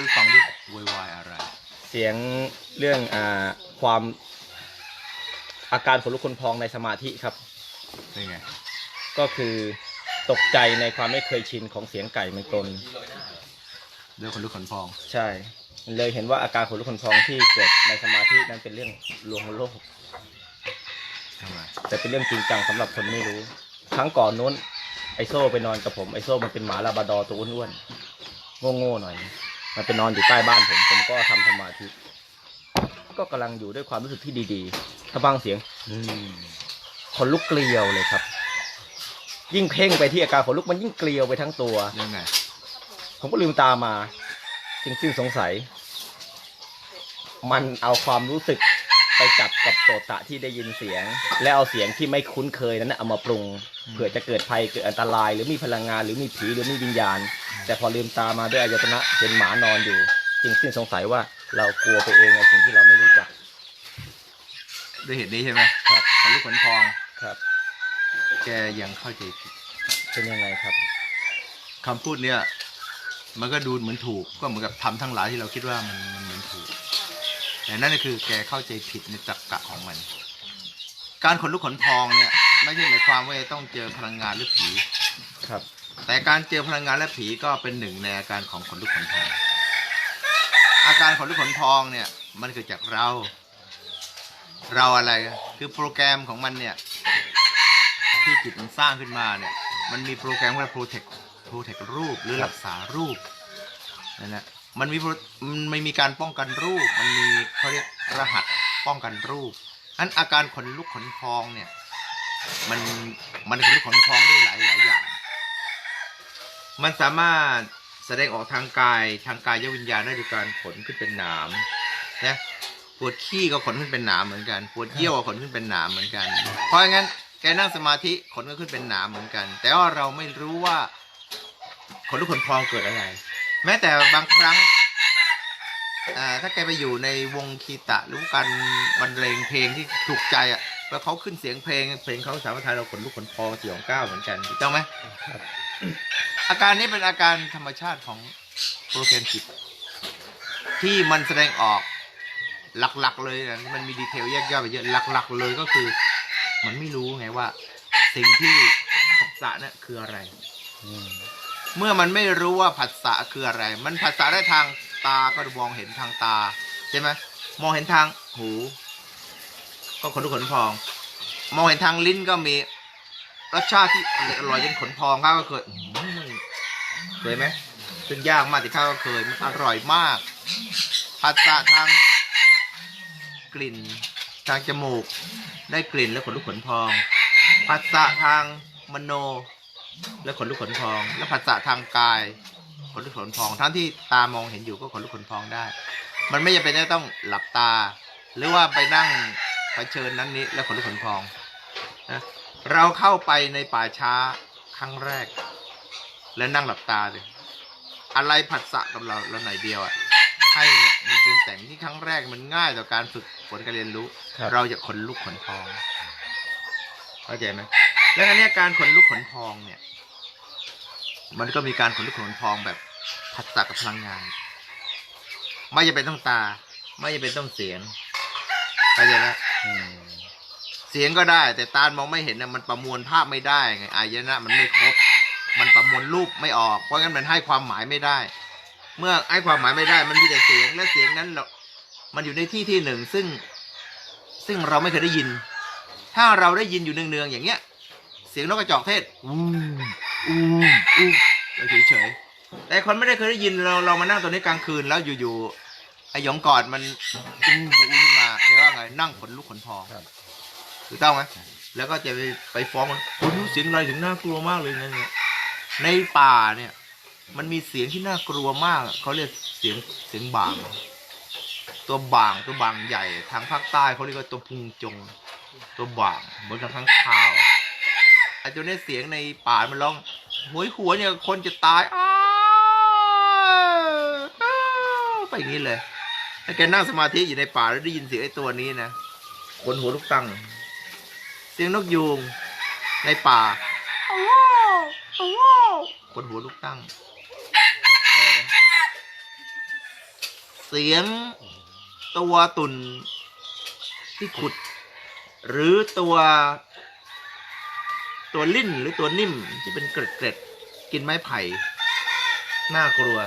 ให้ฟังดิโวยวายอะไร เสียงเรื่องอ่าความอาการขนลุกขนพองในสมาธิครับ เป็นไง ก็คือตกใจในความไม่เคยชินของเสียงไก่มันกลนเรื่องคนลุกขนพอง ใช่ เลยเห็นว่าอาการขนลุกขนพองที่เกิดในสมาธินั้นเป็นเรื่องลวงโลก ทำไม แต่เป็นเรื่องจริงจังสำหรับคนไม่รู้ ครั้งก่อนนู้นไอโซ่ไปนอนกับผมไอโซ่มันเป็นหมาลาบราดอร์ตัวอ้วนๆโง่ๆหน่อย มันไปนอนอยู่ใต้บ้านผม ผมก็ทำสมาธิ ก็กำลังอยู่ด้วยความรู้สึกที่ดีๆถ้าฟังเสียงอืขนลุกเกลียวเลยครับ ยิ่งเพ่งไปที่อาการขนลุกมันยิ่งเกลียวไปทั้งตัวยังไงผมก็ลืมตามาจึงสิ้นสงสัย มันเอาความรู้สึกไปจับกับโสตะที่ได้ยินเสียง และเอาเสียงที่ไม่คุ้นเคยนั้นนะเอามาปรุง เผื่อจะเกิดภัยเกิดอันตราย หรือมีพลังงานหรือมีผีหรือมีวิญญาณ แต่พอลืมตามาด้วยอายตนะเห็นหมานอนอยู่ จึงสิ้นสงสัยว่าเรากลัวไปเองในสิ่งที่เราไม่รู้จักด้วยเหตุนี้ใช่ไหมครับคนลุกขนพองครับ แกยังเข้าใจผิดเป็นยังไงครับคำพูดเนี่ย มันก็ดูเหมือนถูกก็เหมือนกับทำทั้งหลายที่เราคิดว่ามันมันเหมือนถูก แต่นั่นก็คือแกเข้าใจผิดในตรรกะของมัน การขนลุกขนพองเนี่ย ไม่ใช่หมายความว่าจะต้องเจอพลังงานหรือผีครับ แต่การเจอพลังงานและผีก็เป็นหนึ่งในอาการของขนลุกขนพอง อาการขนลุกขนพองเนี่ย มันเกิดจากเรา เราอะไรคือโปรแกรมของมันเนี่ย ที่จิตมันสร้างขึ้นมาเนี่ย มันมีโปรแกรมว่า protect protect รูปหรือรักษารูปนั่นแหละมันมี pro- มันไม่มีการป้องกันรูป มันมีเขาเรียกรหัสป้องกันรูปอันอาการขนลุกขนพองเนี่ย มันมันขนลุกขนพองได้หลายหลายอย่าง มันสามารถแสดงออกทางกายทางกายวิญญาณได้โดยการขนขึ้นเป็นหนามนะปวดขี้ก็ขนขึ้นเป็นหนามเหมือนกัน ปวดเยี่ยวก็ขนขึ้นเป็นหนามเหมือนกัน เพราะงั้นแกนั่งสมาธิขนก็ขึ้นเป็นหนามเหมือนกัน แต่ว่าเราไม่รู้ว่าขนลุกขนพองเกิดอะไร แม้แต่บางครั้งอ่าถ้าแกไปอยู่ในวงคีตะหรือการบรรเลงเพลงที่ถูกใจอะ แล้วเขาขึ้นเสียงเพลงเพลงเขาสามารถทำให้เราขนลุกขนพองสยองก้าวเหมือนกันถูกต้องไหมครับอาการนี้เป็นอาการธรรมชาติของโปรแกรมจิตที่มันแสดงออกหลักๆ เลยนะมันมีดีเทลแยกย่อยไปเยอะหลัก ๆ เลยก็คือ มันไม่รู้ไงว่า สิ่งที่ผัสสะเนี่ยคืออะไรอืมเมื่อมันไม่รู้ว่าผัสสะคืออะไร มันผัสสะได้ทางตาก็มองเห็นทางตาใช่ไหมมองเห็นทางหู ก็ขนลุกขนพอง มองเห็นทางลิ้นก็มีรสชาติที่อร่อยจนขนพองข้าก็เคยเคยไหมซึ่งยากมากที่ข้าก็เคยมันอร่อยมากผัสสะทางกลิ่นทางจมูก ได้กลิ่นแล้วขนลุกขนพองผัสสะทางมโน แล้วขนลุกขนพอง แล้วผัสสะทางกายขนลุกขนพอง ทั้งที่ตามองเห็นอยู่ก็ขนลุกขนพองได้ มันไม่จำเป็นจะต้องหลับตา หรือว่าไปนั่ง เผชิญนั้นนี้แล้วขนลุกขนพองนะเราเข้าไปในป่าช้าครั้งแรก แล้วนั่งหลับตาเลยอะไรผัสสะกับเราเราหน่อยเดียวอะให้เนี่ยมันปรุงแต่งที่ครั้งแรกมันง่ายต่อการฝึกฝนการเรียนรู้ครับเราจะขนลุกขนพองเข้าใจไหมแล้วอันเนี้ยการขนลุกขนพองเนี่ย มันก็มีการขนลุกขนพองแบบผัสสะกับพลังงาน ไม่จำเป็นต้องตา ไม่จำเป็นต้องเสียงเข้าใจไหมอืม เสียงก็ได้ แต่ตามองไม่เห็นนะมันประมวลภาพไม่ได้ไงอายนะมันไม่ครบ มันประมวลรูปไม่ออก เพราะงั้นมันให้ความหมายไม่ได้ เมื่อให้ความหมายไม่ได้ มันมีแต่เสียงและเสียงนั้นเรามันอยู่ในที่ที่หนึ่งซึ่ง ซึ่งเราไม่เคยได้ยิน ถ้าเราได้ยินอยู่เนืองๆอย่างเงี้ย เสียงนกกระจอกเทศอู้อู้อู้เราเฉยๆแต่คนไม่ได้เคยได้ยินเราเรามานั่งตรงนี้กลางคืนแล้วอยู่ๆไอ้หยองกอดมันอู้อู้ขึ้นม นั่งขนลุกขนพองครับ ถูกต้องไหมแล้วก็จะไปไปฟ้องมันโอ้ยเสียงอะไรถึงน่ากลัวมากเลยนะเนี่ยในป่าเนี่ย มันมีเสียงที่น่ากลัวมากเขาเรียกเสียงเสียงบาง ตัวบางตัวบางใหญ่ ทางภาคใต้เขาเรียกว่าตัวพุงจง ตัวบางเหมือนกับข้างข่าวไอ้ตัวเนี้ยเสียงในป่ามันร้องหวยหัวเนี่ยคนจะตายอ้าวอ้าวไปอย่างนี้เลย ถ้าแกนั่งสมาธิอยู่ในป่าแล้วได้ยินเสียงไอ้ตัวนี้นะขนหัวลุกตั้งเสียงนกยูงในป่าคนหัวลุกตั้งเสียงตัวตุ่นที่ขุด หรือตัวตัวลิ่นหรือตัวนิ่มที่เป็นเกล็ดเกล็ดกินไม้ไผ่น่ากลัว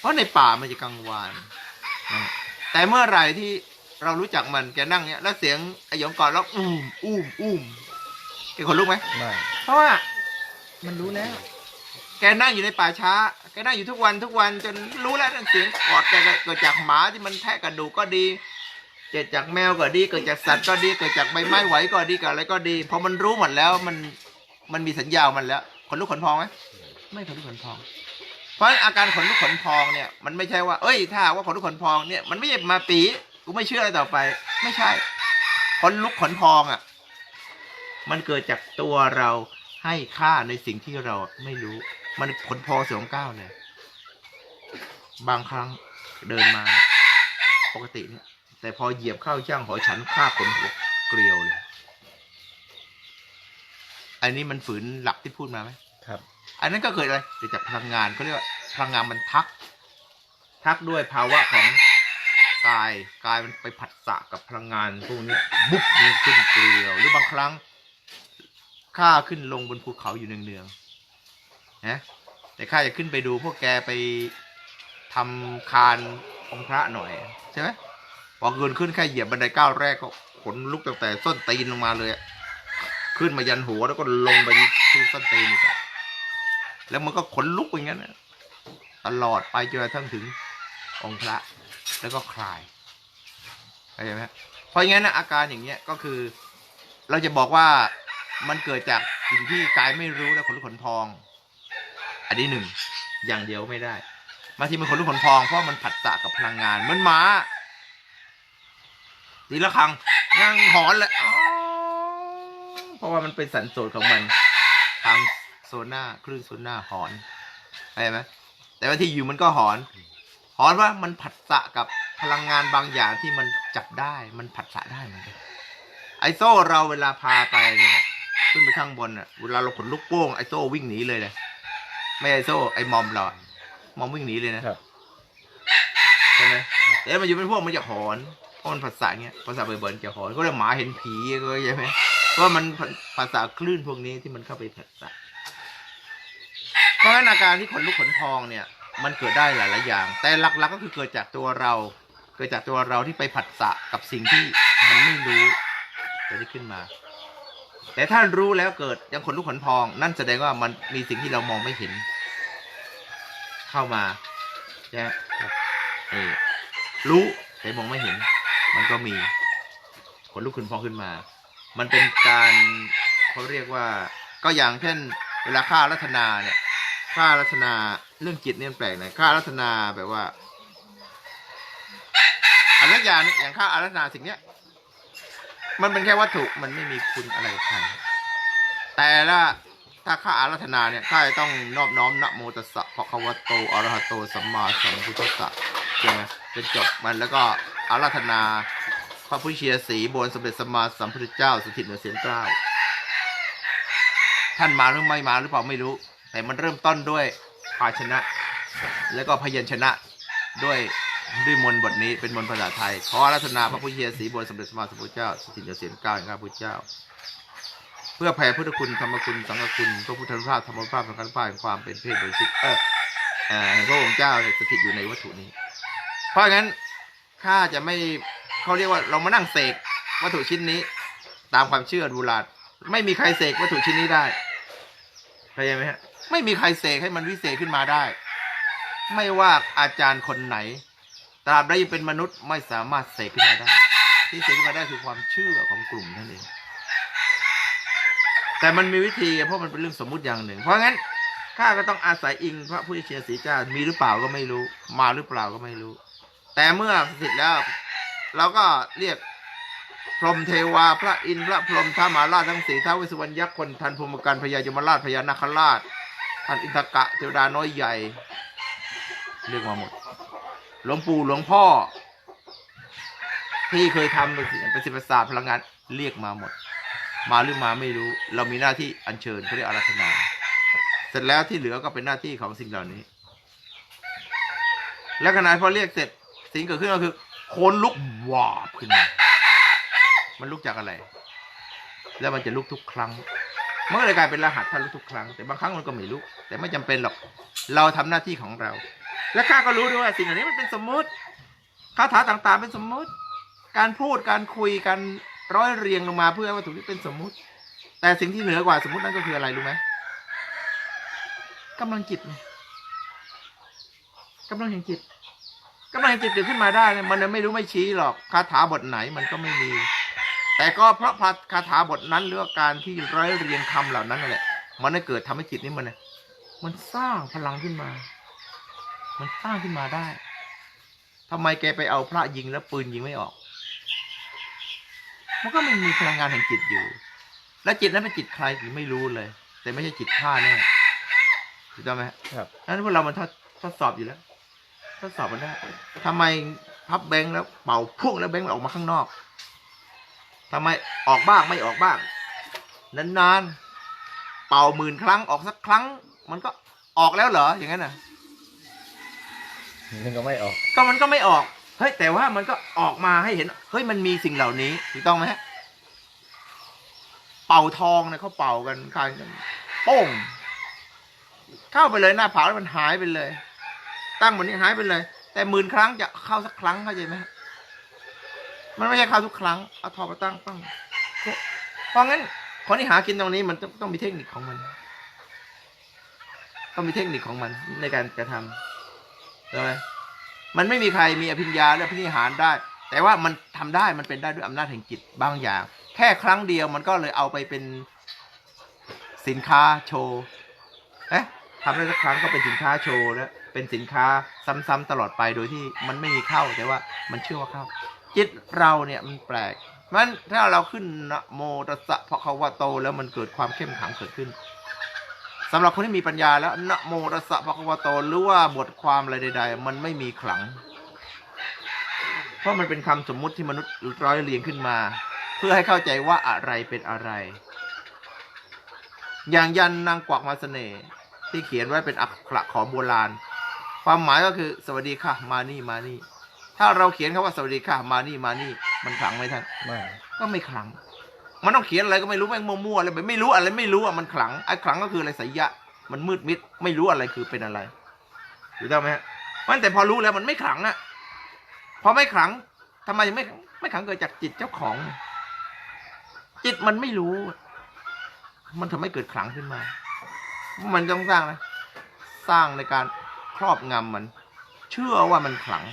เพราะในป่ามันจะกังวานนะแต่เมื่อไหร่ที่เรารู้จักมันแกนั่งเนี้ยแล้วเสียงไอหยองกอดแล้วอุ้มอุ้มอุ้มแกขนลุกไหมไม่เพราะว่ามันรู้แล้ว แกนั่งอยู่ในป่าช้า แกนั่งอยู่ทุกวันทุกวันจนรู้แล้วนั่นเสียงกอดแกเกิดจากหมาที่มันแทะกระดูกก็ดีเกิดจากแมวก็ดีเกิดจากสัตว์ก็ดีเกิดจากใบไม้ไหวก็ดีกับอะไรก็ดีพอมันรู้หมดแล้วมันมันมีสัญญาณมันแล้วขนลุกขนพองไหมไม่ขนลุกขนพอง เพราะฉะนั้นอาการขนลุกขนพองเนี่ยมันไม่ใช่ว่า เอ้ย ถ้าว่าขนลุกขนพองเนี่ยมันไม่ใช่มาปีกูไม่เชื่ออะไรต่อไป ไม่ใช่ ขนลุกขนพองอะ มันเกิดจากตัวเราให้ค่าในสิ่งที่เราไม่รู้ มันขนพองสียงก้าวเลยบางครั้งเดินมาปกติเนี่ย แต่พอเหยียบเข้าช่างหอฉันค่าขนหัวเกลียวเลย อันนี้มันฝืนหลักที่พูดมาไหมครับ อันนั้นก็เกิดอะไรเกิดจากพลังงานเขาเรียกว่าพลังงานมันทัก ทักด้วยภาวะของกายกายมันไปผัสสะกับพลังงานพวกนี้บุ๊บมันขึ้นเกลียว หรือบางครั้งข้าขึ้นลงบนภูเขาอยู่เนืองๆนะแต่ข้าจะขึ้นไปดูพวกแกไปทำคานองพระหน่อยใช่ไหมพอเกินขึ้นแค่เหยียบบันไดก้าวแรกก็ขนลุกตั้งแต่ส้นตีนลงมาเลย ขึ้นมายันหัวแล้วก็ลงไปที่ส้นตีนอีกอะ แล้วมันก็ขนลุกอย่างนั้นตลอดไปจนกระทั่งถึงองค์พระ แล้วก็คลายเข้าใจไหมเพราะงั้นนะอาการอย่างเงี้ยก็คือ เราจะบอกว่ามันเกิดจากสิ่งที่กายไม่รู้แล้วขนลุกขนพอง อันนี้หนึ่งอย่างเดียวไม่ได้บางทีมันขนลุกขนพองเพราะมันผัดสะกับพลังงานเหมันหมาตีละครังนั่งหอนเลยเพราะว่ามันเป็นสันโสดของมันทาง โซน่าคลื่นโซน่าหอนเข้าใจไหมแต่ว่าที่อยู่มันก็หอน หอนว่ามันผัดสะกับพลังงานบางอย่างที่มันจับได้มันผัดสะได้เหมือนกันไอโซ่เราเวลาพาไปเนี่ยขึ้นไปข้างบนอะเวลาเราขนลูกโป่งไอโซ่วิ่งหนีเลยเลยไม่ไอโซ่ไอมอมเราอะมอมวิ่งหนีเลยนะครับใช่ไหมแต่มันอยู่เป็นพวกมันจะหอนเพราะมันผัดสะเงี้ยภาษาเบิร์นจะหอนก็เรียกหมาเห็นผีก็ใช่ไหมเพราะมันภาษาคลื่นพวกนี้ที่มันเข้าไปผัสสะเพ ราะฉะนั้นอาการที่ขนลุกขนพองเนี่ยมันเกิดได้หลายๆอย่าง แต่หลักๆก็คือเกิดจากตัวเรา เกิดจากตัวเราที่ไปผัสสะกับสิ่งที่มันไม่รู้เกิดขึ้นมา แต่ถ้ารู้แล้วเกิดยังขนลุกขนพอง นั่นแสดงว่ามันมีสิ่งที่เรามองไม่เห็น เข้ามาใช่ไหมเออรู้แต่มองไม่เห็น มันก็มีขนลุกขนพองขึ้นมา มันเป็นการเขาเรียกว่า ก็อย่างเช่น เวลาค่ารัตนาเนี่ย ค่ารัตนาเรื่องจิตเนี่ยแปลกน่อยค่ารัตนาแบบว่าอันนั้นอย่างเนี่ยอย่างค่าอารัตนาสิ่งเนี้ย มันเป็นแค่วัตถุมันไม่มีคุณอะไรกับใครแต่ละถ้าค่าอารัธนาเนี่ยข้าจะต้องนอบน้อมนะโมตัสสะภะคะวะโตอะระหะโตสัมมาสัมพุทธัสสะใช่ไหมจนจบมันแล้วก็อารัธนาพระพุทธเชียสีบนสมเด็จสัมมาสัมพุทธเจ้าสถิตเหนือเสียงเกล้าท่านมาหรือไม่มาหรือเปล่าไม่รู้ แต่มันเริ่มต้นด้วยภาชนะ แล้วก็พยัญชนะด้วยด้วยมนบทนี้เป็นมนภาษาไทย ขออารัธนาพระพุทธเชียสีบนสมเด็จสมมาสัมพุทธเจ้าสถิตเหนือเสียงเก้าแห่งข้าพุทธเจ้า เพื่อแผ่พุทธคุณธรรมคุณสังฆคุณพระพุทธภาพธรรมภาพสังฆภาพความเป็นเพศบริสุทธิ์เอออ่อแห่งพระองค์เจ้าเนี่ยสถิตอยู่ในวัตถุนี้ เพราะงั้นข้าจะไม่เขาเรียกว่าเรามานั่งเสกวัตถุชิ้นนี้ ตามความเชื่อโบราณไม่มีใครเสกวัตถุชิ้นนี้ได้เข้าใจไหมฮะ ไม่มีใครเสกให้มันวิเศษขึ้นมาได้ ไม่ว่าอาจารย์คนไหน ตราบใดยังเป็นมนุษย์ไม่สามารถเสกขึ้นมาได้ ที่เสกขึ้นมาได้คือความเชื่อของกลุ่มนั่นเอง แต่มันมีวิธีเพราะมันเป็นเรื่องสมมุติอย่างหนึ่ง เพราะงั้นข้าก็ต้องอาศัยอิงพระพุทธเชียสีเจ้ามีหรือเปล่าก็ไม่รู้ มาหรือเปล่าก็ไม่รู้ แต่เมื่อเสร็จแล้วเราก็เรียกพรหมเทวาพระอินทร์พระพรหมท้ามาราชทั้งสี่ท้าวเวสสุวรรณยักษ์คนทันพรหมกันพญายมราชพญานาคราช ท่านอินทกะเทวดาน้อยใหญ่ เรียกมาหมด หลวงปู่หลวงพ่อ ที่เคยทำเป็นศิลปศาสตร์พลังงานเรียกมาหมด มาหรือมาไม่รู้ เรามีหน้าที่อัญเชิญเขาเรียกอารัธนา เสร็จแล้วที่เหลือก็เป็นหน้าที่ของสิ่งเหล่านี้ แล้วขณะพอเรียกเสร็จสิ่งเกิดขึ้นก็คือโคนลุกวาบขึ้นมา มันลุกจากอะไร แล้วมันจะลุกทุกครั้ง มันก็เลยกลายเป็นรหัสท่านลุทุกครั้ง แต่บางครั้งมันก็ไม่ลุกแต่ไม่จำเป็นหรอก เราทำหน้าที่ของเรา และข้าก็รู้ด้วยว่าสิ่งเหล่านี้มันเป็นสมมติคาถาต่างๆ เป็นสมมติ การพูดการคุยการร้อยเรียงลงมาเพื่อให้วัตถุนี้เป็นสมมุติ แต่สิ่งที่เหนือกว่าสมมตินั่นก็คืออะไรรู้ไหมกำลังจิตไงกำลังแห่งจิตกำลังแห่งจิตเกิดขึ้นมาได้เนี่ยมันไม่รู้ไม่ชี้หรอกคาถาบทไหนมันก็ไม่มี แต่ก็เพราะคาถาบทนั้นหรือว่าการที่ร้อยเรียงคำเหล่านั้นนั่นแหละ มันได้เกิดทำให้จิตนี้มันเนี่ยมันสร้างพลังขึ้นมา มันสร้างขึ้นมาได้ทำไมแกไปเอาพระยิงแล้วปืนยิงไม่ออก มันก็ไม่มีพลังงานแห่งจิตอยู่ และจิตนั้นเป็นจิตใครหรือไม่รู้เลย แต่ไม่ใช่จิตข้าแน่ถูกต้องไหมฮะครับนั้นพวกเรามันทดทดสอบอยู่แล้วทดสอบมันได้ทำไมพับแบงค์แล้วเป่าพุ่งแล้วแบงค์มันออกมาข้างนอก ทำไมออกบ้างไม่ออกบ้าง นานๆ เป่าหมื่นครั้งออกสักครั้ง มันก็ออกแล้วเหรออย่างนั้นน่ะมันก็ไม่ออก ก็มันก็ไม่ออกเฮ้ยแต่ว่ามันก็ออกมาให้เห็นเฮ้ยมันมีสิ่งเหล่านี้ถูกต้องไหมฮะเป่าทองเนี่ยเขาเป่ากันคานกันโป้งเข้าไปเลยหน้าผากแล้วมันหายไปเลย ตั้งบนนี้หายไปเลย แต่หมื่นครั้งจะเข้าสักครั้งเข้าใจไหมฮะ มันไม่ใช่เข้าทุกครั้ง เอาทอมาตั้งตั้งเพราะงั้นคนที่หากินตรงนี้มันต้องต้องมีเทคนิคของมัน ต้องมีเทคนิคของมันในการกระทำใช่ไหมมันไม่มีใครมีอภิญญาและพินิหารได้ แต่ว่ามันทำได้มันเป็นได้ด้วยอำนาจแห่งจิตบางอย่าง แค่ครั้งเดียวมันก็เลยเอาไปเป็นสินค้าโชว์เอ๊ะทำได้สักครั้งก็เป็นสินค้าโชว์แล้วเป็นสินค้าซ้ำๆตลอดไปโดยที่มันไม่มีเข้าแต่ว่ามันเชื่อว่าเข้า จิตเราเนี่ยมันแปลกมันถ้าเราขึ้นนะโมตัสสะพระคะวะโต แล้วมันเกิดความเข้มขังเกิดขึ้นสำหรับคนที่มีปัญญาแล้วนะโมตัสสะภะคะวะโตหรือว่าบทความอะไรใด ๆ มันไม่มีขลัง เพราะมันเป็นคำสมมุติที่มนุษย์ร้อยเรียงขึ้นมา เพื่อให้เข้าใจว่าอะไรเป็นอะไร อย่างยันนางกวักมาเสน่ห์ที่เขียนไว้เป็นอักขระของโบราณ ความหมายก็คือ สวัสดีค่ะ มานี่มานี่ ถ้าเราเขียนคำว่าสวัสดีค่ะมานี่มานี่มันขลังไหมท่านไม่ก็ไม่ขลัง มันต้องเขียนอะไรก็ไม่รู้แม่งมั่วๆอะไรแบบไม่รู้อะไรไม่รู้อะมันขลังไอ้ขลังก็คืออะไรสยะ มันมืดมิด ไม่รู้อะไรคือเป็นอะไรถูกต้องไหมฮะมันแต่พอรู้แล้วมันไม่ขลังอะพอไม่ขลังทำไมไม่ไม่ขลังเกิดจากจิตเจ้าของ จิตมันไม่รู้ มันทำให้เกิดขลังขึ้นมา มันต้องสร้างนะสร้างในการครอบงำมัน เชื่อว่ามันขลัง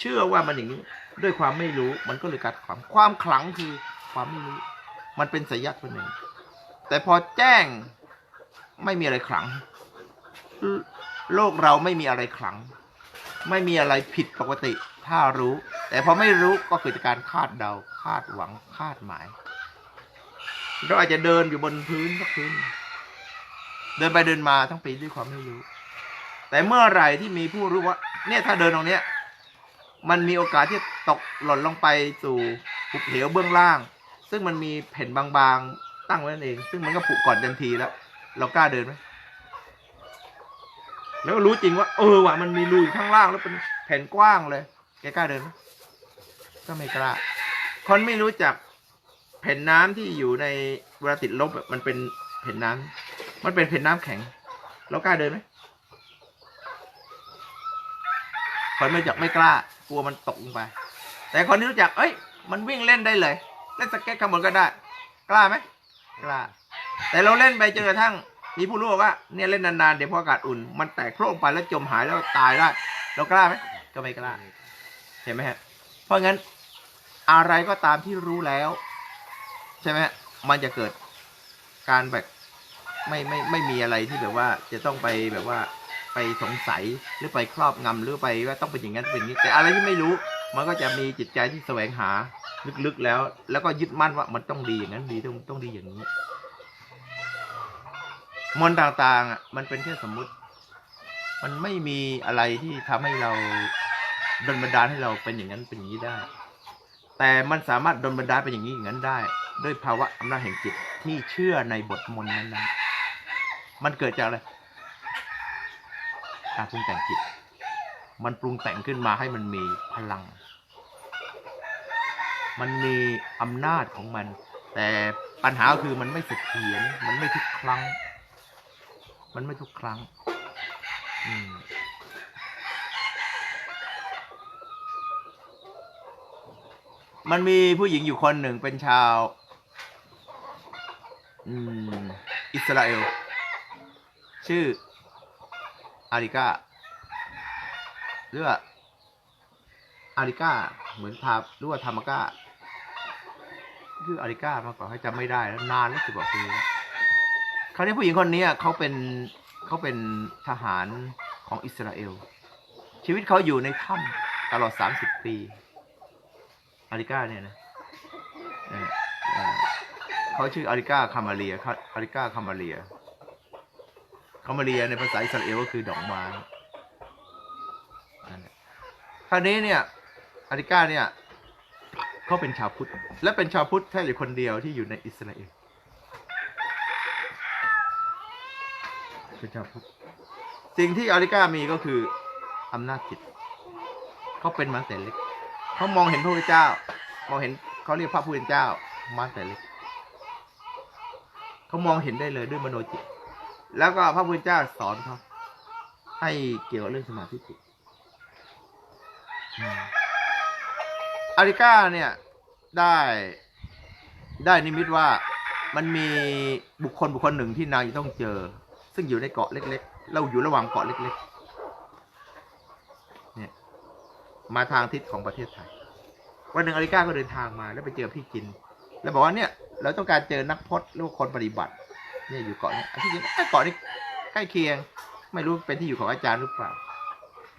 เชื่อว่ามันอย่างนี้ ด้วยความไม่รู้มันก็เลยกัดขลังความขลังคือความไม่รู้ มันเป็นสยะตัวหนึ่ง แต่พอแจ้งไม่มีอะไรขลัง โลกเราไม่มีอะไรขลัง ไม่มีอะไรผิดปกติ ถ้ารู้ แต่พอไม่รู้ก็เกิดกการคาดเดา คาดหวังคาดหมายเราอาจจะเดินอยู่บนพื้นสักพื้น เดินไปเดินมาทั้งปีด้วยความไม่รู้ แต่เมื่อไหร่ที่มีผู้รู้ว่า เนี่ยถ้าเดินตรงเนี้ย มันมีโอกาสที่ตกหล่นลงไปสู่หุบเหวเบื้องล่าง ซึ่งมันมีแผ่นบางๆตั้งไว้นั่นเอง ซึ่งมันก็ผุก่อนเต็มทีแล้ว เรากล้าเดินไหมแล้วก็รู้จริงว่า เออว่ะมันมีรูอยู่ข้างล่างแล้วเป็นแผ่นกว้างเลย แกกล้าเดินไหมก็ไม่กล้า คนไม่รู้จักแผ่นน้ำที่อยู่ในเวลาติดลบมันเป็นแผ่นน้ำมันเป็นแผ่นน้ำแข็ง เรากล้าเดินไหม คนไม่จักไม่กล้ากลัวมันตกลงไป แต่คนที่รู้จัก เอ้ย มันวิ่งเล่นได้เลยเล่นสเก็ตข้างบนก็ได้ กล้าไหมกล้า แต่เราเล่นไปจนกระทั่งมีผู้รู้บอกว่าเนี่ยเล่นนานๆเดี๋ยวพออากาศอุ่น มันแตกโครงไปแล้วจมหายแล้วตายได้เรากล้าไหมก็ไม่กล้าเห็นไหมฮะเพราะงั้นอะไรก็ตามที่รู้แล้ว ใช่ไหมฮะมันจะเกิดการแบบไม่ไม่ไม่มีอะไรที่แบบว่าจะต้องไปแบบว่า ไปสงสัยหรือไปครอบงำหรือไปว่าต้องเป็นอย่างนั้นเป็นอย่างนี้ แต่อะไรที่ไม่รู้ มันก็จะมีจิตใจที่แสวงหาลึกๆแล้ว แล้วก็ยึดมั่นว่ามันต้องดีอย่างนั้นดีต้องต้องดีอย่างนี้มนต์ต่างๆอะมันเป็นแค่สมมุติ มันไม่มีอะไรที่ทำให้เราดลบันดาลให้เราเป็นอย่างนั้นเป็นอย่างนี้ได้ แต่มันสามารถดลบันดาลเป็นอย่างนี้อย่างนั้นได้ ด้วยภาวะอำนาจแห่งจิตที่เชื่อในบทมนต์นั้นๆมันเกิดจากอะไร การปรุงแต่งจิต มันปรุงแต่งขึ้นมาให้มันมีพลัง มันมีอำนาจของมัน แต่ปัญหาคือมันไม่เสถียรมันไม่ทุกครั้ง มันไม่ทุกครั้ง อืมมันมีผู้หญิงอยู่คนหนึ่งเป็นชาวอิสราเอล ชื่อ อาริก้าหรืออาริก้าเหมือนทาหรือว่าธรรมก้าชื่ออาริก้ามาก่อนให้จำไม่ได้แล้วนานแล้วสิบกว่าปีแล้วคราวนี้ผู้หญิงคนนี้เขาเป็นเขาเป็นทหารของอิสราเอล ชีวิตเขาอยู่ในถ้ำตลอดสามสิบปี อาริก้าเนี่ยนะเขาชื่ออาริก้าคามาเรียอาริก้าคามาเรีย คามาเรียในภาษาอิสราเอลก็คือดอกไม้คราวนี้เนี่ยอาริก้าเนี่ยเขาเป็นชาวพุทธ และเป็นชาวพุทธแค่อยู่คนเดียวที่อยู่ในอิสราเอลเป็นชาวพุทธสิ่งที่อาริก้ามีก็คืออำนาจจิตเขาเป็นมาแต่เล็กเขามองเห็นพระพุทธเจ้า มองเห็นเขาเรียกพระผู้เป็นเจ้ามาแต่เล็กเขามองเห็นได้เลยด้วยมโนจิต แล้วก็พระพุทธเจ้าสอนเขาให้เกี่ยวกับเรื่องสมาธิจิตอาริก้าเนี่ยได้ได้นิมิตว่ามันมีบุคคลบุคคลหนึ่งที่นางจะต้องเจอ ซึ่งอยู่ในเกาะเล็ก ๆ เราอยู่ระหว่างเกาะเล็ก ๆ เนี่ย มาทางทิศของประเทศไทยวันหนึ่งอาริก้าก็เดินทางมาแล้วไปเจอพี่จิน แล้วบอกว่าเนี่ย เราต้องการเจอนักพจน์หรือว่าคนปฏิบัติ เนี่ยอยู่เกาะนี้ที่จริงเอ้ยเกาะนี้ใกล้เคียง ไม่รู้เป็นที่อยู่ของอาจารย์หรือเปล่า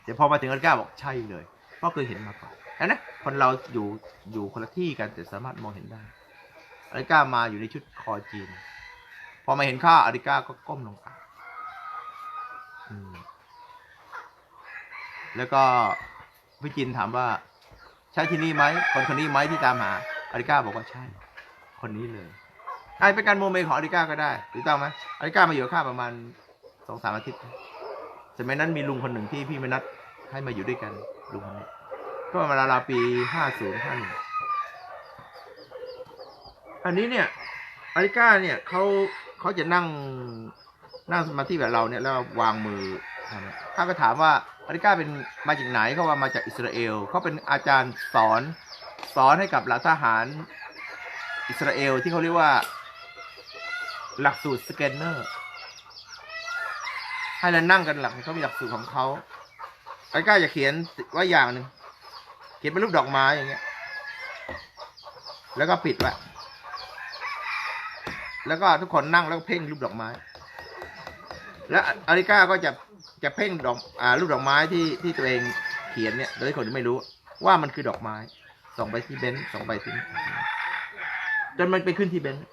แต่พอมาถึงอาริก้าบอกใช่เลยเพราะเคยเห็นมาก่อนแล้วนะคนเราอยู่อยู่คนละที่กันแต่สามารถมองเห็นได้อาริก้ามาอยู่ในชุดคอจีน พอมาเห็นข้าอาริก้าก็ก้มลงกราบอืมแล้วก็พี่จินถามว่า ใช่ที่นี่ไหมคนคนนี้ไหมที่ตามหาอาริก้าบอกว่าใช่ คนนี้เลย อาจเป็นการโมเมของอาริก้าก็ได้ถูกต้องไหมอาริก้ามาอยู่กับข้าประมาณสองสามอาทิตย์สมัยนั้นมีลุงคนหนึ่งที่พี่มนัดให้มาอยู่ด้วยกันลุงคนนี้ก็มาณราวๆปีห้าศูนย์ห้าหนึ่งอันนี้เนี่ยอาริก้าเนี่ยเขาเขาจะนั่งนั่งสมาธิแบบเราเนี่ยแล้ววางมือข้าก็ถามว่าอาริก้าเป็นมาจากไหนเขาว่ามาจากอิสราเอลเขาเป็นอาจารย์สอนสอนให้กับเหล่าทหารอิสราเอลที่เขาเรียกว่า หลักสูตรสแกนเนอร์ ให้เรานั่งกันหลักเขามีหลักสูตรของเขาอาริก้าจะเขียนว่าอย่างหนึ่งเขียนเป็นรูปดอกไม้อย่างเงี้ย แล้วก็ปิดไว้แล้วก็ทุกคนนั่งแล้วก็เพ่งรูปดอกไม้ แล้วอาริก้าก็จะจะเพ่งดอกอ่ารูปดอกไม้ที่ที่ตัวเองเขียนเนี่ย โดยที่คนที่ไม่รู้ว่ามันคือดอกไม้ส่งไปที่เบนส่งไปที่จนมันไปขึ้นที่เบนซ์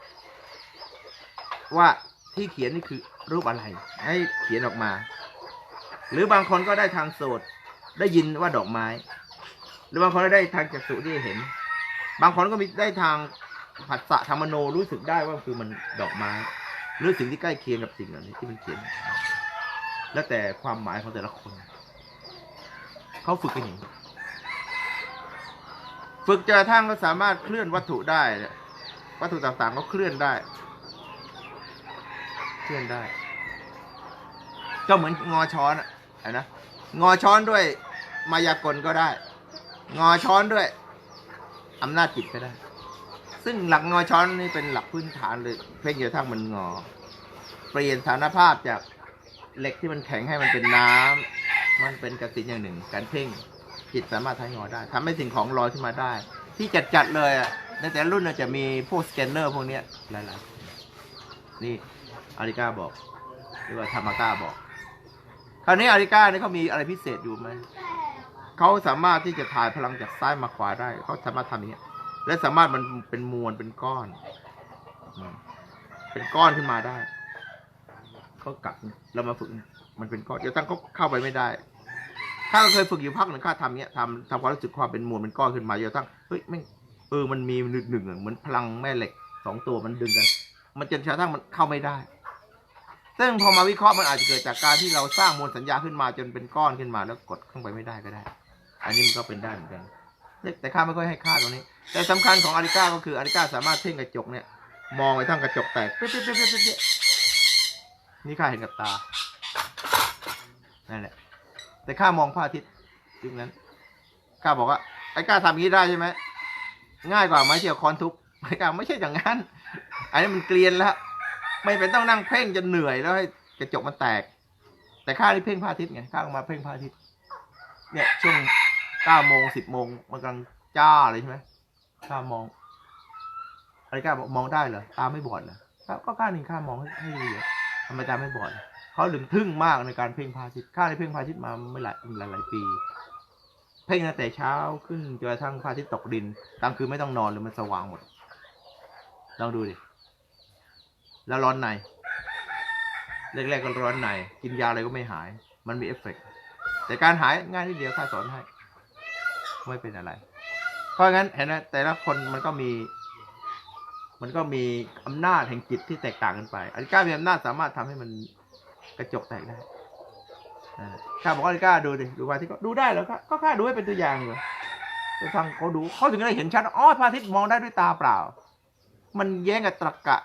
ว่าที่เขียนนี่คือรูปอะไร ให้เขียนออกมา หรือบางคนก็ได้ทางโสดได้ยินว่าดอกไม้ หรือบางคนก็ได้ทางจักษุที่เห็น บางคนก็มีได้ทางผัสสะธรรมโนรู้สึกได้ว่าคือมันดอกไม้หรือสิ่งที่ใกล้เคียงกับสิ่งเหล่านี้ที่มันเขียน แล้วแต่ความหมายของแต่ละคน เขาฝึกกันอย่างฝึกจนกระทั่งก็สามารถเคลื่อนวัตถุได้นะวัตถุต่างๆก็เคลื่อนได้ เคลื่อนได้ ก็เหมือนงอช้อนอะนะงอช้อนด้วยมายากลก็ได้ งอช้อนด้วยอำนาจจิตก็ได้ ซึ่งหลักงอช้อนนี่เป็นหลักพื้นฐานเลย เพ่งจนกระทั่งมันงอ เปลี่ยนสานภาพจากเหล็กที่มันแข็งให้มันเป็นน้ำมันเป็นกระสินอย่างหนึ่ง การเพ่งจิตสามารถใช้งอได้ทำให้สิ่งของลอยขึ้นมาได้ ที่จัดจัดๆเลยอะในแต่รุ่นจะมีพวกสแกนเนอร์พวกนี้หลายๆ นี่อาริก้าบอกหรือว่าธรรมก้าบอก คราวนี้อาริก้านี่เขามีอะไรพิเศษอยู่ไหมเขาสามารถที่จะถ่ายพลังจากซ้ายมาขวาได้เขาสามารถทำอย่างนี้และสามารถมันเป็นมวลเป็นก้อน เป็นก้อนขึ้นมาได้เขากลับเรามาฝึกมันเป็นก้อนเดี๋ยวตั้งเขาเข้าไปไม่ได้ถ้าเราเคยฝึกอยู่พักหนึ่งข้าทำเนี้ยทำทำความรู้สึกความเป็นมวลเป็นก้อนขึ้นมาเดี๋ยวตั้งเฮ้ยไม่งเออมันมีหนึ่งหนึ่งเหมือนพลังแม่เหล็กสองตัวมันดึงกัน มันจนกระทั่งมันเข้าไม่ได้ ซึ่งพอมาวิเคราะห์มันอาจจะเกิดจากการที่เราสร้างมวลสัญญาขึ้นมาจนเป็นก้อนขึ้นมาแล้วกดเข้าไปไม่ได้ก็ได้ อันนี้มันก็เป็นได้เหมือนกันแต่ค่าไม่ค่อยให้ค่าตรงนี้ แต่สำคัญของอาริก้าก็คืออาริก้าสามารถเพ่งกระจกเนี่ย มองไปทั้งกระจกแตกเปี้ยเปี้ยเปี้ยเปี้ยเปี้ยนี่ข้าเห็นกับตา นั่นแหละ แต่ข้ามองพระอาทิตย์ยุคนั้น ข้าบอกว่าไอ้ก้าทำอย่างนี้ได้ใช่ไหม ง่ายกว่าไหมเที่ยวคอนทุกไอ้ก้าไม่ใช่อย่างนั้น อันนี้มันเกลียนแล้ว ไม่เป็นต้องนั่งเพ่งจนเหนื่อยแล้วให้กระจกมันแตก แต่ข้านี่เพ่งพระอาทิตย์ไงข้าก็มาเพ่งพระอาทิตย์เนี่ยช่วงเก้าโมงสิบโมงมันกำลังจ้าเลยใช่ไหมข้ามองอะไรกล้าบอกมองได้เหรอตาไม่บอดเหรอก็ก็กล้าหนึ่งข้ามองให้ให้ดีอะทำไมตาไม่บอดเขาถึงทึ่งมากในการเพ่งพระอาทิตย์ข้าได้เพ่งพระอาทิตย์มาไม่หลายหลายหลายปี เพ่งตั้งแต่เช้าขึ้นจนกระทั่งพระอาทิตย์ตกดินกลางคืนไม่ต้องนอนเลยมันสว่างหมดลองดูดิ แล้วร้อนในแรกๆก็ร้อนในกินยาอะไรก็ไม่หาย มันมีเอฟเฟกต์แต่การหายง่ายนิดเดียวข้าสอนให้ ไม่เป็นอะไร เพราะงั้นเห็นไหมแต่ละคนมันก็มี มันก็มีอำนาจแห่งจิตที่แตกต่างกันไปอริก้ามีอำนาจสามารถทำให้มันกระจกแตกได้ข้าบอกว่าอริก้าดูดิดูพระอาทิตย์ก็ดูได้แล้วก็ก็ข้าดูให้เป็นตัวอย่างเลยไปฟังเขาดูเขาถึงได้เห็นชัดอ๋อพระอาทิตย์มองได้ด้วยตาเปล่า มันแย้งกับตรรกะ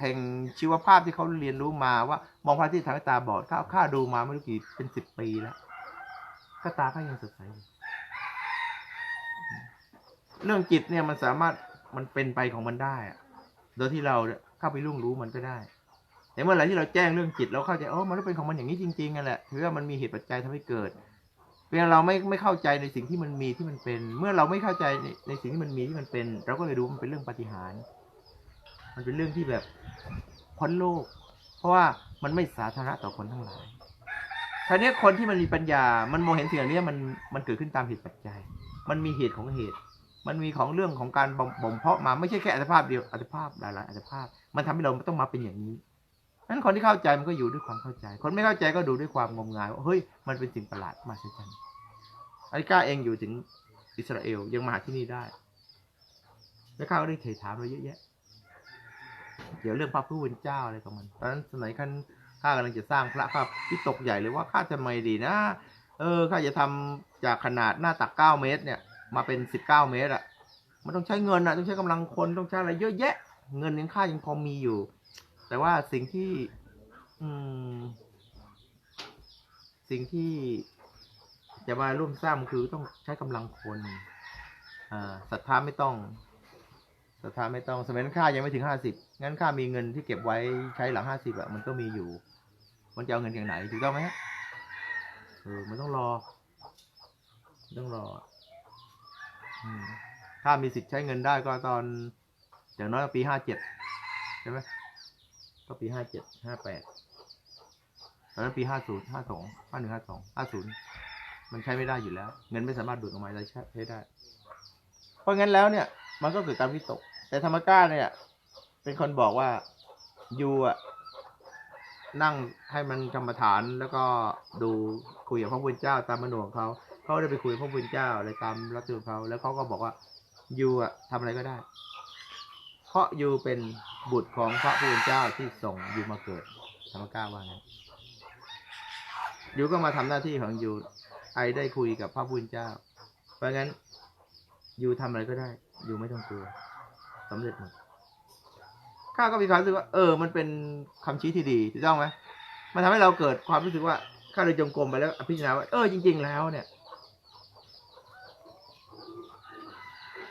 แห่งชีวภาพที่เขาเรียนรู้มาว่ามองพระอาทิตย์ทางตาบอดข้าข้าดูมาไม่รู้กี่เป็นสิบปีแล้วก็ตาก็ยังสดใสเรื่องจิตเนี่ยมันสามารถมันเป็นไปของมันได้อะโดยที่เราเข้าไปล่งรู้มันก็ได้แต่เมื่อไหร่ที่เราแจ้งเรื่องจิตเราเข้าใจโอ้มันเป็นของมันอย่างนี้จริงๆกันแหละถือว่ามันมีเหตุปัจจัยทำให้เกิดเพียงเราไม่ไม่เข้าใจในสิ่งที่มันมีที่มันเป็น เมื่อเราไม่เข้าใจในในสิ่งที่มันมีที่มันเป็น เราก็เลยรู้มันเป็นเรื่องปฏิหาริย์ มันเป็นเรื่องที่แบบพ้นโลก เพราะว่ามันไม่สาธารณะต่อคนทั้งหลายคราวนี้คนที่มันมีปัญญา มันมองเห็นสิ่งเหล่านี้มันมันเกิดขึ้นตามเหตุปัจจัย มันมีเหตุของเหตุ มันมีของเรื่องของการบ่มเพาะมาไม่ใช่แค่อัตภาพเดียวอัตภาพหลายๆอัตภาพ มันทำให้เราต้องมาเป็นอย่างนี้นั้นคนที่เข้าใจมันก็อยู่ด้วยความเข้าใจ คนไม่เข้าใจก็ดูด้วยความงมงายว่าเฮ้ยมันเป็นสิ่งประหลาดมาใช่กันอาริก้าเองอยู่ถึงอิสราเอลยังมาหาที่นี่ได้ แล้วข้าก็ได้เคยถามเราเยอะแยะ เกี่ยวเรื่องพระผู้เป็นเจ้าอะไรของมันตอนนั้นสมัยขั้นข้ากำลังจะสร้างพระภาพที่ตกใหญ่เลยว่าข้าจะไมดีนะ เออข้าจะทำจากขนาดหน้าตักเก้าเมตรเนี่ย มาเป็นสิบเก้าเมตรอะมันต้องใช้เงินอะต้องใช้กำลังคนต้องใช้อะไรเยอะแยะ เงินยังค่ายังพอมีอยู่ แต่ว่าสิ่งที่ อืม สิ่งที่จะมาร่วมสร้างคือต้องใช้กำลังคนอ่าศรัทธาไม่ต้อง ศรัทธาไม่ต้องสมัยนั้นค่ายังไม่ถึงห้าสิบงั้นค่ามีเงินที่เก็บไว้ใช้หลังห้าสิบอะมันก็มีอยู่ มันจะเอาเงินจากไหนถูกต้องไหมฮะเออมันต้องรอ ต้องรอถ้ามีสิทธิ์ใช้เงินได้ก็ตอนอย่างน้อยปีห้าเจ็ดใช่ไหมก็ปีห้าเจ็ดห้าแปดตอนนั้นปีห้าศูนย์ห้าสองห้าหนึ่งห้าสองห้าศูนย์มันใช้ไม่ได้อยู่แล้ว เงินไม่สามารถดูดออกมาได้ใช้ได้ เพราะงั้นแล้วเนี่ย มันก็เกิดการวิตก แต่ธรรมก้าเนี่ย เป็นคนบอกว่ายูอะนั่งให้มันกรรมฐานแล้วก็ดูคุยกับพระพุทธเจ้าตามมโนของเขาเขาได้ไปคุยกับพระพุทธเจ้าอะไรตามรัตติขอเขาแล้วเขาก็บอกว่ายูอะทำอะไรก็ได้ เพราะยูเป็นบุตรของพระพุทธเจ้าที่ส่งยูมาเกิด ธรรมก้าว่างั้นยูก็มาทำหน้าที่ของยูไอได้คุยกับพระพุทธเจ้า เพราะงั้นยู่ทำอะไรก็ได้ยูไม่ต้องกลัว สำเร็จหมดข้าก็มีความรู้สึกว่าเออ มันเป็นคำชี้ที่ดีถูกต้องไหมมันทำให้เราเกิดความรู้สึกว่าข้าเลยจงกรมไปแล้วพิจารณาว่าเออจริง ๆ แล้วเนี่ย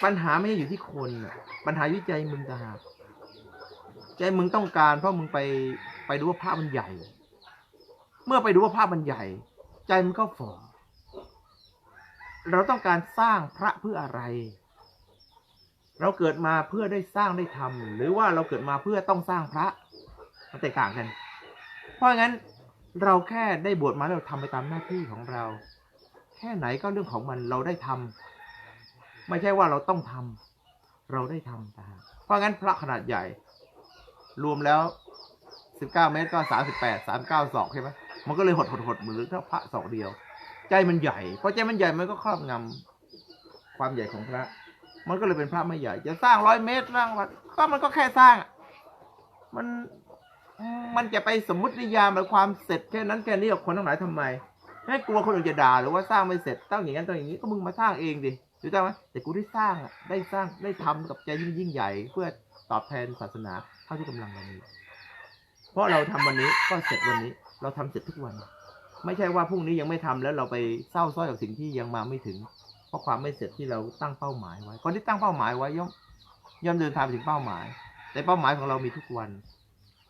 ปัญหาไม่ได้อยู่ที่คนปัญหาอยู่ที่ใจมึงต่างหากใจมึงต้องการเพราะมึงไปไปดูว่าภาพมันใหญ่ เมื่อไปดูว่าภาพมันใหญ่ ใจมันก็ฝ่อเราต้องการสร้างพระเพื่ออะไร เราเกิดมาเพื่อได้สร้างได้ทำหรือว่าเราเกิดมาเพื่อต้องสร้างพระมันแตกต่างกัน เพราะงั้นเราแค่ได้บวชมาแล้วเราทำไปตามหน้าที่ของเรา แค่ไหนก็เรื่องของมันเราได้ทำไม่ใช่ว่าเราต้องทำเราได้ทำต่เพราะงั้นพระขนาดใหญ่ รวมแล้วสิบเก้าเมตรก็สามสิบแปดสามเก้าศอกใช่ไหมมันก็เลยหดหดหดเหมือนถ้าพระศอกเดียว ใจมันใหญ่เพราะใจมันใหญ่มันก็ครอบงำความใหญ่ของพระ มันก็เลยเป็นพระไม่ใหญ่ จะสร้างร้อยเมตรสร้างวัดก็มันก็แค่สร้างมันมันจะไปสมมตินิยามแบบความเสร็จแค่นั้นแค่นี้หรอกคนทั้งหลายทำไมให้กลัวคนอื่นจะด่าหรือว่าสร้างไม่เสร็จต้องอย่างนั้นต้องอย่างนี้ก็มึงมาสร้างเองดิถูกต้องไหมแต่กูได้สร้างได้สร้างได้ทำกับใจยิ่งยิ่งใหญ่ เพื่อตอบแทนศาสนาเท่าที่กำลังเรามีเพราะเราทำวันนี้ก็เสร็จวันนี้ เราทำเสร็จทุกวัน ไม่ใช่ว่าพรุ่งนี้ยังไม่ทำแล้วเราไปเศร้าส้อยกับสิ่งที่ยังมาไม่ถึง ราะความไม่เสร็จที่เราตั้งเป้าหมายไว้ คนที่ตั้งเป้าหมายไว้ย่อมย่อมเดินทางไปถึงเป้าหมาย แต่เป้าหมายของเรามีทุกวัน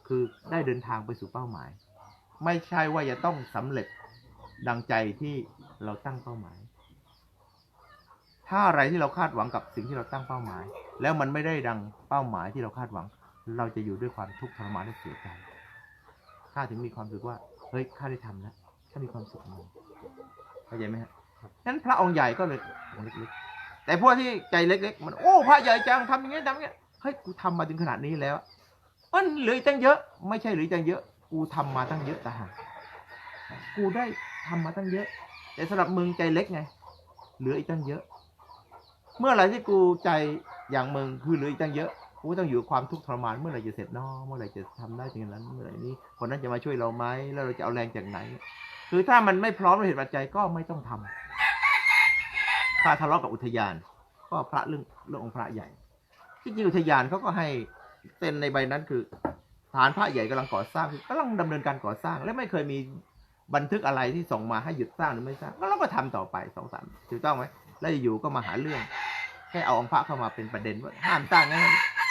คือได้เดินทางไปสู่เป้าหมาย ไม่ใช่ว่าจะต้องสำเร็จดังใจที่เราตั้งเป้าหมาย ถ้าอะไรที่เราคาดหวังกับสิ่งที่เราตั้งเป้าหมาย แล้วมันไม่ได้ดังเป้าหมายที่เราคาดหวัง เราจะอยู่ด้วยความทุกข์ทรมานและเสียใจข้าถึงมีความรู้สึกว่า เฮ้ยข้าได้ทำแล้วข้ามีความสุขมันเข้าใจไหมฮะ นั้นพระองค์ใหญ่ก็เลยองค์เล็กๆ แต่พวกที่ใจเล็กๆ มันโอ้พระใหญ่จังทำอย่างนี้ทำอย่างนี้เฮ้ยกูทำมาถึงขนาดนี้แล้วมันเหลืออีตั้งเยอะ ไม่ใช่เหลือตั้งเยอะ กูทำมาตั้งเยอะแต่หากกูได้ทำมาตั้งเยอะ แต่สำหรับมึงใจเล็กไง เหลืออีกตั้งเยอะ เมื่อไรที่กูใจอย่างมึงคือเหลืออีกตั้งเยอะ กูต้องอยู่ความทุกข์ทรมานเมื่อไหร่จะเสร็จเนอเมื่อไหร่จะทำได้ถึงนั้น เมื่อไหร่นี้คนนั้นจะมาช่วยเราไหมแล้วเราจะเอาแรงจากไหน คือถ้ามันไม่พร้อมด้วยเหตุปัจจัยก็ไม่ต้องทำถ้าทะเลาะกับอุทยาน ก็พระเรื่องเรื่ององค์พระใหญ่ที่จริงอุทยานเขาก็ให้เซ็นในใบนั้นคือฐานพระใหญ่กำลังก่อสร้างคือกำลังดำเนินการก่อสร้าง และไม่เคยมีบันทึกอะไรที่ส่งมาให้หยุดสร้างหรือไม่สร้าง ก็เราก็ทำต่อไปสองสามถูกต้องไหมแล้วอยู่ก็มาหาเรื่องแค่เอาองค์พระเข้ามาเป็นประเด็นว่าห้ามสร้างนะ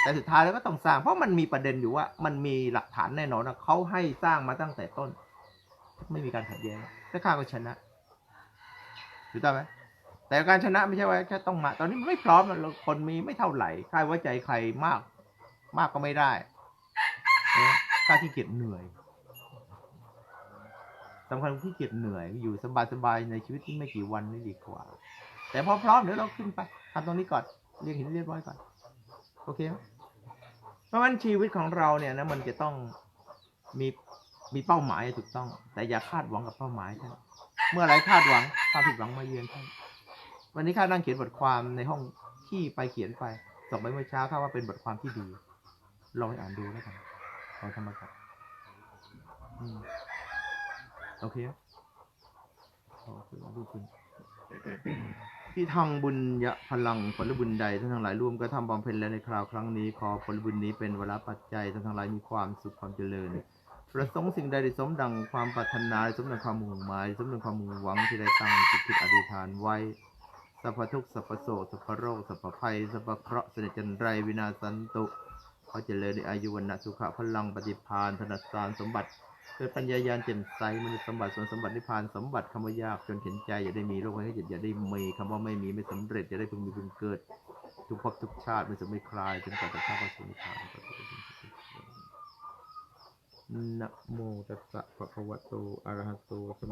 แต่สุดท้ายแล้วก็ต้องสร้าง เพราะมันมีประเด็นอยู่ว่า มันมีหลักฐานแน่นอนว่าเขาให้สร้างมาตั้งแต่ต้น ไม่มีการขัดแย้งถ้าข้าก็ชนะถูกต้องไหมแต่การชนะไม่ใช่ว่าแค่ต้องมา ตอนนี้มันไม่พร้อมเราคนมีไม่เท่าไหร่ใครไว้ใจใครมาก มากก็ไม่ได้ข้าที่เกียจเหนื่อยสำคัญที่เกียจเหนื่อย อยู่สบายๆในชีวิตที่ไม่กี่วันนี่ดีกว่า แต่พอพร้อมเดี๋ยวเราขึ้นไปทำตรงนี้ก่อนเรียกหินเรียบร้อยก่อน โอเคไหมเพราะฉะนั้นชีวิตของเราเนี่ยนะมันจะต้องมี มีเป้าหมายถูกต้อง แต่อย่าคาดหวังกับเป้าหมายท่านเมื่อไรคาดหวังความผิดหวังมาเยือนท่านวันนี้ข้านั่งเขียนบทความในห้องที่ไปเขียนไปส่งไปเมื่อเช้าข้าว่าเป็นบทความที่ดีลองไปอ่านดูแล้วกันของธรรมศาสตร์อืมโอเคครับโอเคดูคุณที่ทางบุญยะพลังผลบุญใดท่านทั้งหลายร่วมกระทำบำเพ็ญแล้วในคราวครั้งนี้ ขอผลบุญนี้เป็นเวลาปัจจัยท่านทั้งหลายมีความสุขความเจริญ ประสงค์สิ่งใดสมดังความปรารถนาสมดังความมุ่งหมาย สมดังความมุ่งหวังที่ได้ตั้งจิตคิดอธิษฐานไว้สัพพทุกข์สัพพโศกสัพพโรคสัพพภัยสัพพเคราะห์เสนิจจันไรวินาสันตุขอเจริญในอายุวันนะสุขะพลังปฏิภาณธนสารสมบัติเกิดปัญญายาณแจ่มใสมนุษย์สมบัติส่วนสมบัตินิพพานสมบัติคำว่ายากจนเข็นใจอย่าได้มีโรคให้จิตอย่าได้มีคำว่าไม่มีไม่สำเร็จอย่าได้พึงมีพึงเกิด ทุกภพทุกชาติไม่สมไม่คลายจนกว่าจะเข้าสู่นิพพาน นะโมตัสสะภะคะวะโตอะระหะโต